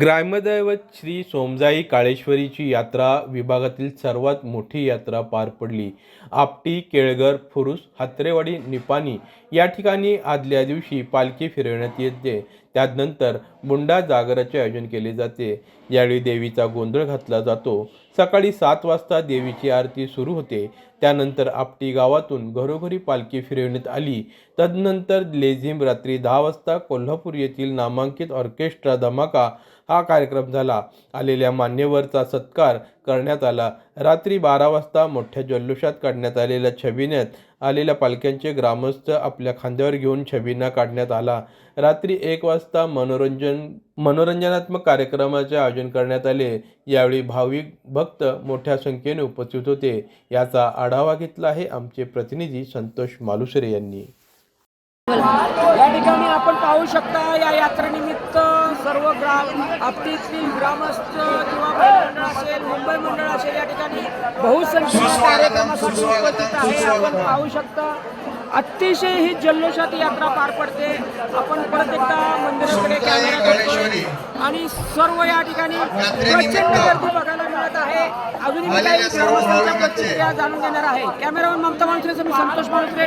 ग्रामदैवत श्री सोमजाई काळेश्वरीची यात्रा विभागातील सर्वात मोठी यात्रा पार पडली. आपटी केळगर फुरुस हात्रेवाडी निपाणी या ठिकाणी आदल्या दिवशी पालखी फिरवण्यात येते. त्यानंतर मुंडा जागराचे आयोजन केले जाते. यावेळी देवीचा गोंधळ घातला जातो. सकाळी सात वाजता देवीची आरती सुरू होते. त्यानंतर आपटी गावातून घरोघरी पालखी फिरवण्यात आली. तदनंतर लेझिम रात्री दहा वाजता कोल्हापूर येथील नामांकित ऑर्केस्ट्रा धमाका हा कार्यक्रम झाला. आलेल्या मान्यवरचा सत्कार करण्यात आला. रात्री बारा वाजता मोठ्या जल्लोषात काढण्यात आलेल्या छबिन्यात आलेल्या पालख्यांचे ग्रामस्थ आपल्या खांद्यावर घेऊन छबिना काढण्यात आला. रात्री एक वाजता मनोरंजन मनोरंजनात्मक कार्यक्रमाचे आयोजन करण्यात आले. यावेळी भाविक भक्त मोठ्या संख्येने उपस्थित होते. याचा आढावा घेतला आहे आमचे प्रतिनिधी संतोष मालुसरे यांनी. या ठिकाणी आपण पाहू शकता या यात्रेनिमित्त सर्व ग्राम आपटीतील ग्रामस्थ किंवा मंडळ असेल मुंबई मंडळ असेल या ठिकाणी बहुसंख्य कार्यक्रमासाठी उपस्थित आहे. आपण पाहू शकता अतिशय ही जल्लोषात यात्रा पार पडते. आपण परत एकदा मंदिराकडे कॅमेरा आणि सर्व या ठिकाणी प्रचंड गर्दी बघायला मिळत आहे. अजूनही काही ग्रामस्थांच्या प्रतिक्रिया जाणून घेणार आहे. कॅमेरामॅन ममता माणसरे मी संतोष माणसरे